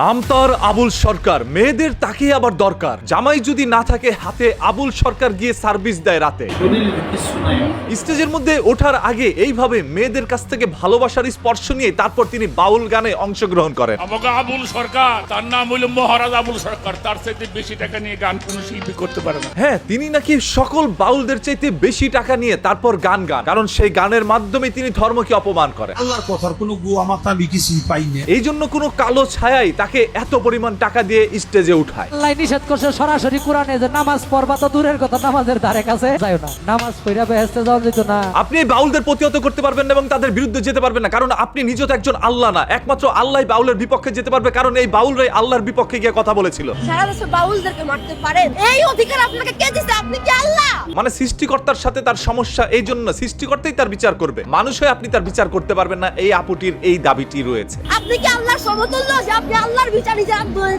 নাম তার আবুল সরকার মেয়েদের তাকেই আবার দরকার। জামাই যদি না থাকে হাতে আবুল সরকার গিয়ে সার্ভিস দেয় রাতে। স্টেজের মধ্যে ওঠার আগে এইভাবে মেয়েদের কাছ থেকে ভালোবাসার স্পর্শ নিয়ে তারপর তিনি বাউল গানে অংশগ্রহণ করেন। আমাকে আবুল সরকার তার নাম হইল মহারাজ আবুল সরকার। তার চাইতে বেশি টাকা নিয়ে গান কোনো শিল্পী করতে পারে না। হ্যাঁ তিনি নাকি সকল বাউলদের চাইতে বেশি টাকা নিয়ে তারপর গান গান কারণ সেই গানের মাধ্যমে তিনি ধর্মকে অপমান করেন। আল্লাহর কথার কোনো গুয়া মাথা আমি কিছুই পাই না এই জন্য কোনো কালো ছায়াই তাকে এত পরিমাণ টাকা দিয়ে স্টেজে উঠায়। আল্লাহ নিষেধ করছে সরাসরি কোরআনে যে নামাজ পড়বা তো দূরের কথা নামাজের ধারে কাছে যাও না। নামাজ পড়া বেহেস্তে যাওয়া যেত না। আপনি বাউলদের প্রতিহত করতে পারবেন না এবং তাদের বিরুদ্ধে যেতে পারবেন না কারণ আপনি নিজে তো একজন আল্লাহ না একমাত্র আল্লাহ বাউলের বিপক্ষে যেতে পারবে কারণ এই বাউলরাই আল্লাহর বিপক্ষে গিয়ে কথা বলেছিল। সারা দেশে বাউলদেরকে মারতে পারেন এই অধিকার আপনাকে কে দিছে? আপনি কি আল্লাহ? মানে সৃষ্টিকর্তার সাথে তার সমস্যা এই জন্য সৃষ্টিকর্তাই তার বিচার করবে। মানুষ হয়ে আপনি তার বিচার করতে পারবেন না এই আপুটির এই দাবিটি রয়েছে। আপনি কি আল্লাহর সমতুল্য? যে আপনি আল্লাহর বিচার নিজে আন্দোলন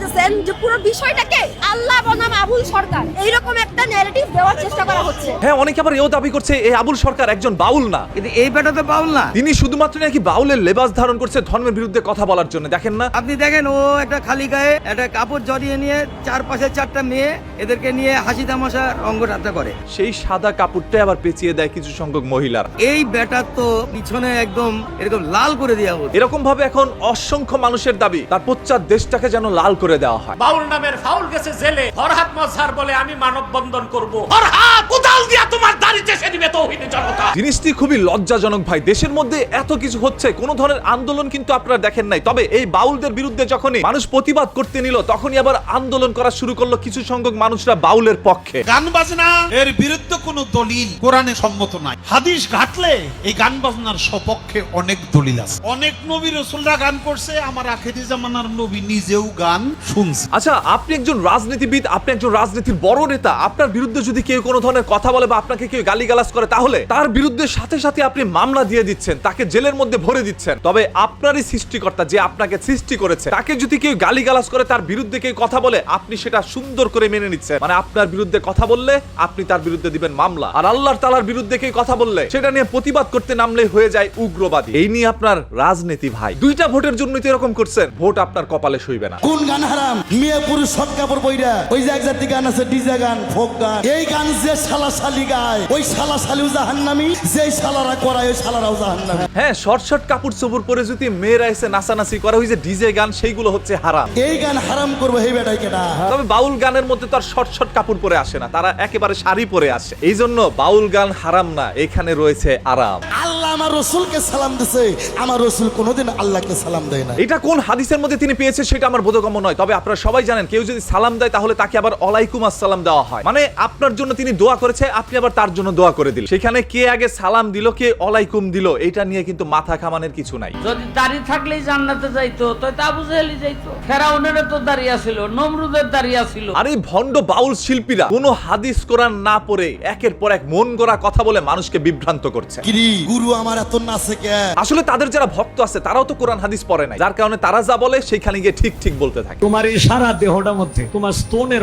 যে পুরো বিষয়টাকে আল্লাহ বনাম আবুল সরকার এইরকম একটা ন্যারেটিভ দেওয়ার চেষ্টা করা হচ্ছে। হ্যাঁ অনেকে আবার এও দাবি করছে এই আবুল সরকার একজন বাউল না। কিন্তু এই বেটা তো পাউল না। তিনি শুধুমাত্র নাকি বাউলের লেবাস ধারণ করছে ধর্মের বিরুদ্ধে কথা বলার জন্য। দেখেন না। আপনি দেখেন ও একটা খালি গায়ে একটা কাপড় জড়িয়ে নিয়ে চারপাশে চারটা মেয়ে এদেরকে নিয়ে হাসি তামাশা রঙ্গটাত্তা করে। সেই সাদা কাপড়টাই আবার পেঁচিয়ে দেয় কিছু সংখ্যক মহিলার। এই বেটার তো পিছনে একদম এরকম লাল করে দেওয়া এরকম ভাবে এখন অসংখ্য মানুষের দাবি তার পশ্চাৎ দেশটাকে যেন লাল করে দেওয়া হয়। বাউল নামের ফাউল গেছে জেলে। ফরহাদ মজহার বলে আমি মানব বন্ধন করব। ফরহাদ কোদাল দিয়া তোমার দাড়ি চেষে দিবে তৌহিদে জনতা। জিনিসটি খুবই লজ্জাজনক ভাই দেশের মধ্যে এত কিছু হচ্ছে কোনো ধরনের আন্দোলন কিন্তু আপনারা দেখেন নাই। তবে এই বাউলদের বিরুদ্ধে যখনই মানুষ প্রতিবাদ করতে নিল তখনই আবার আন্দোলন করা শুরু করল কিছু সংখ্যক মানুষরা বাউলের পক্ষে। গান বাজনা এর বিরুদ্ধে কোনো দলিল কোরআনে সম্মত নাই। হাদিস ঘাটলে এই গান বাজনার সপক্ষে অনেক দলিল আছে। অনেক নবী রসুলরা গান করছে আমার আখেরি জামানার নবী নিজেও গান শুনছে। আচ্ছা আপনি একজন রাজনীতিবিদ, আপনি একজন রাজনীতির বড় নেতা, আপনার বিরুদ্ধে যদি কেউ কোনো ধরনের কথা বলে বা আপনাকে কেউ গালিগালাজ করে, তাহলে তার বিরুদ্ধে সাথে সাথে আপনি মামলা দিয়ে দিচ্ছেন, তাকে জেলের মধ্যে ভরে দিচ্ছেন। তবে আপনারই সৃষ্টিকর্তা যে আপনাকে সৃষ্টি করেছে, তাকে যদি কেউ গালিগালাজ করে, তার বিরুদ্ধে কেউ কথা বলে, আপনি সেটা সুন্দর করে মেনে নিচ্ছেন। মানে আপনার বিরুদ্ধে কথা বললে, আপনি তার বিরুদ্ধে দিবেন মামলা। আর আল্লাহর তালার বিরুদ্ধে কেউ কথা বললে, সেটা নিয়ে প্রতিবাদ করতে নামলে হয়ে যায় উগ্রবাদী। এই নিয়ে আপনার রাজনীতি ভাই। দুইটা ভোটের জন্যই তো এরকম করছেন, ভোট আপনার কপালে সইবে না। কোন গান হারাম? মেয়ে পুরুষ সব কাপড় বইরা ওই যে এক জাতি গান আছে ডিজে গান ফোক গান। এই গান যে শালা শালি গায় ওই শালা শালিও জাহান্নামি। যেই শালারা করায় ওই শালারাও জাহান্নামি। হ্যাঁ শর্ট শর্ট কাপড় চোপড় পরে যদি মেয়েরা এসে নাচানাচি করে ওই যে ডিজে গান সেইগুলো হচ্ছে হারাম। এই গান হারাম করব এই বেটাই কেটা তবে বাউল গানের মধ্যে তো আর শর্ট শর্ট কাপড় পরে আসে না তারা একেবারে শাড়ি পরে আসে। এই জন্য বাউল গান হারাম না এখানে রয়েছে আরাম। আল্লাহ আমার রসুলকে সালাম দিছে আমার রসুল কোনোদিন আল্লাহকে সালাম দেয় না এটা কোন হাদিসের মধ্যে তিনি পেয়েছে সেটা আমার বোধগম্য নয়। তবে আপনারা সবাই জানেন কেউ যদি সালাম দেয় তাহলে তাকে আবার অলাইকুম আসসালাম দেওয়া হয়। মানে আপনার জন্য তিনি দোয়া করেছে আপনি আবার তার জন্য দোয়া করে দিলেন। সেখানে কে আগে সালাম দিল কে অলাইকুম দিল এটা নিয়ে কিন্তু মাথা খামানের কিছু নাই। যদি দাড়ি থাকলেই জান্নাতে যাইতো তো আবু জাহেলি যাইতো। ফেরাউনের তো দাঁড়িয়ে ছিল নমরুদের দাঁড়িয়ে ছিল আর এই ভণ্ড বাউল শিল্পীরা কোনো হাদিস কোরআন না পড়ে একের পর এক মন গড়া কথা বলে মানুষকে বিভ্রান্ত করছে। কিরি গুরু আমার এত নাচে কে? আসলে তাদের যারা ভক্ত আছে তারাও তো কোরআন হাদিস পড়ে নাই। যার কারণে তারা যা বলে সেইখানে গিয়ে ঠিক ঠিক বলতে থাকে। তোমার এই সারা দেহটার মধ্যে তোমার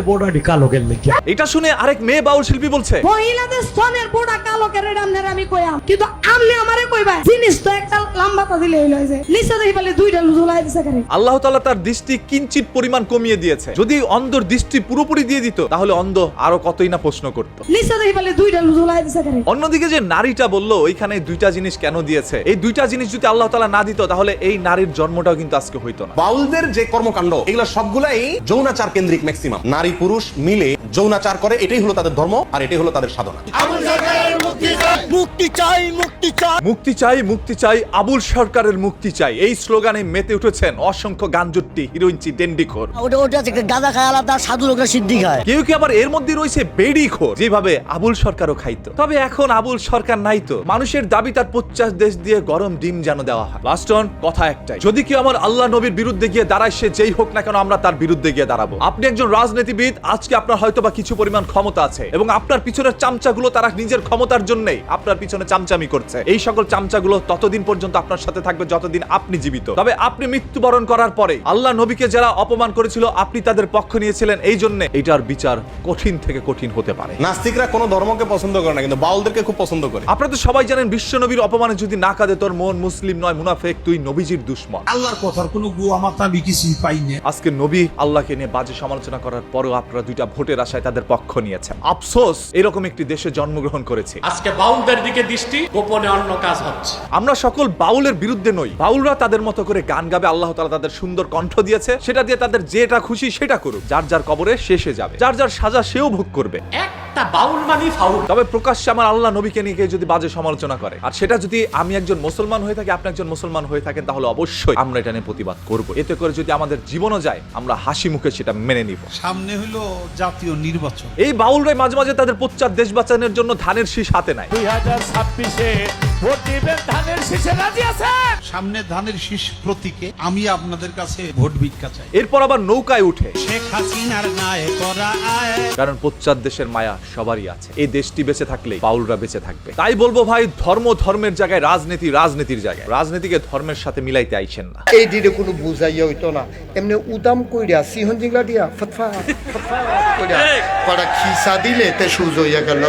বোর্ডাটি কালো কেন লেগে এটা শুনে আরেক মেয়ে বাউল শিল্পী বলছে মহিলাদের স্তনের বোড়া কালো কেন আমি কইয়াম। কিন্তু আপনি আমারে কইবা জিনিস তো একটা দিলে হইল যে নিচে দেখি বলে দুইটা ঝুলাই দিছে কেন আল্লাহ তাআলা তার দৃষ্টি কিঞ্চিত পরিমাণ কমিয়ে দিয়েছে। যদি অন্ধর দৃষ্টি পুরোপুরি দিয়ে দিত তাহলে অন্ধ আরও কতই না প্রশ্ন করত। নিচে দেখি বলে দুইটা ঝুলাই দিছে কেন অন্যদিকে যে নারীটা বলল ওইখানে দুইটা জিনিস কেন দিয়েছে? এই দুইটা জিনিস যদি আল্লাহ তাআলা না দিত তাহলে এই নারীর জন্মটাও কিন্তু আজকে হইতো না। বাউলদের যে কর্মকাণ্ড এগুলো সবগুলাই যৌনাচার কেন্দ্রিক ম্যাক্সিমাম নারী পুরুষ মিলে যৌনাচার করে এটাই হলো তাদের ধর্ম আর এটাই হলো তাদের সাধনা। মুক্তি চাই। মুক্তি চাই মুক্তি চাই। মুক্তি চাই আবুল সরকারের মুক্তি চাই। এই স্লোগানে মেতে উঠেছেন অসংখ্য গাঞ্জুট্টি হিরোইনচি ডেন্ডিখোর ওটা ওটা গাঁদা খায় আলাদা সাধু লোকরা সিদ্ধি খায় কেউ কি আবার এর মধ্যে রয়েছে বেড়ি খোর? যেভাবে আবুল সরকারও খাইতো। তবে এখন আবুল সরকার নাই তো। মানুষের দাবি তার পঞ্চাশ দেশ দিয়ে গরম ডিম যেন দেওয়া হয়। লাস্টন কথা একটাই। যদি কেউ আমার আল্লাহ নবীর বিরুদ্ধে গিয়ে দাঁড়ায় সে যেই হোক না কেন আমরা তার বিরুদ্ধে গিয়ে দাঁড়াবো। আপনি একজন রাজনীতিবিদ আজকে আপনার হয়তো বা কিছু পরিমাণ ক্ষমতা আছে এবং আপনার পিছনের চামচাগুলো তারা নিজের ক্ষমতার জন্যই আপনার পিছনে চামচামি করছে। এই সকল চামচাগুলো ততদিন পর্যন্ত আপনার সাথে থাকবে যতদিন আপনি জীবিত। তবে আপনি মৃত্যুবরণ করার পরে আল্লাহ নবীকে যারা অপমান করেছিল আপনি তাদের পক্ষ নিয়েছিলেন। এই জন্য এটার বিচার কঠিন থেকে কঠিন হতে পারে। নাস্তিকরা কোনো ধর্মকে পছন্দ করে না কিন্তু বাউলদেরকে খুব পছন্দ করে। আপনারা তো সবাই জানেন বিশ্ব নবীর অপমানে যদি না কাঁদে তোর মন মুসলিম নয় মুনাফেক তুই নবীজির দুশ্মন। আল্লাহর কথার কোনো গুয়া মাথা আমি কিছুই পাই না আজকে নবী আল্লাহকে নিয়ে বাজে সমালোচনা করার পরও আপনারা দুইটা ভোটের আশায় তাদের পক্ষ নিয়েছেন আফসোস এরকম একটি দেশে জন্মগ্রহণ করেছে। আজকে বাউলদের দিকে দৃষ্টি গোপনে অন্য কাজ হচ্ছে। আমরা সকল বাউলের বিরুদ্ধে নই। বাউলরা তাদের মতো করে গান গাবে আল্লাহ তালা তাদের সুন্দর কণ্ঠ দিয়েছে। সেটা দিয়ে তাদের যেটা খুশি সেটা করুক। যার যার কবরে শেষে যাবে। যার যার সাজা সেও ভোগ করবে। একটা বাউল মানি ফাউল। তবে প্রকাশ্যে আমার আল্লাহ নবীকে নিয়ে কেউ যদি বাজে সমালোচনা করে আর সেটা যদি আমি একজন মুসলমান হয়ে থাকি আপনি একজন মুসলমান হয়ে থাকেন তাহলে অবশ্যই আমরা এটা নিয়ে প্রতিবাদ করব। এতে করে যদি আমাদের জীবনও যায় আমরা হাসি মুখে সেটা মেনে নিব। সামনে হইল জাতীয় নির্বাচন। এই বাউলরাই মাঝে মাঝে তাদের প্রচার দেশ বাঁচানোর জন্য ধানের শীষ হাতে নেয়। দুই হাজার ছাব্বিশে ভোট দিবেন ধানের শীষে রাজি আছে সামনে ধানের শীষ প্রতীকে আমি আপনাদের কাছে ভোট ভিক্ষা চাই। এরপর আবার নৌকায় উঠে। শেখ হাসিনার নায় করা আয়। কারণ পশ্চাৎ দেশের মায়া সবারই আছে। এই দেশটি বেঁচে থাকলে বাউলরা বেঁচে থাকবে। তাই বলব ভাই ধর্ম ধর্মের জায়গায় রাজনীতি রাজনীতির জায়গায়। রাজনীতিকে ধর্মের সাথে মিলাইতে আইছেন না। এই দিলে কোনো বুঝাইয়া হইতো না। এমনি উদাম কইরা সিহন জিংলা দিয়া ফতফা ফতফা কইরা কড়া খিসা দিলে তে সুজ হইয়া গেল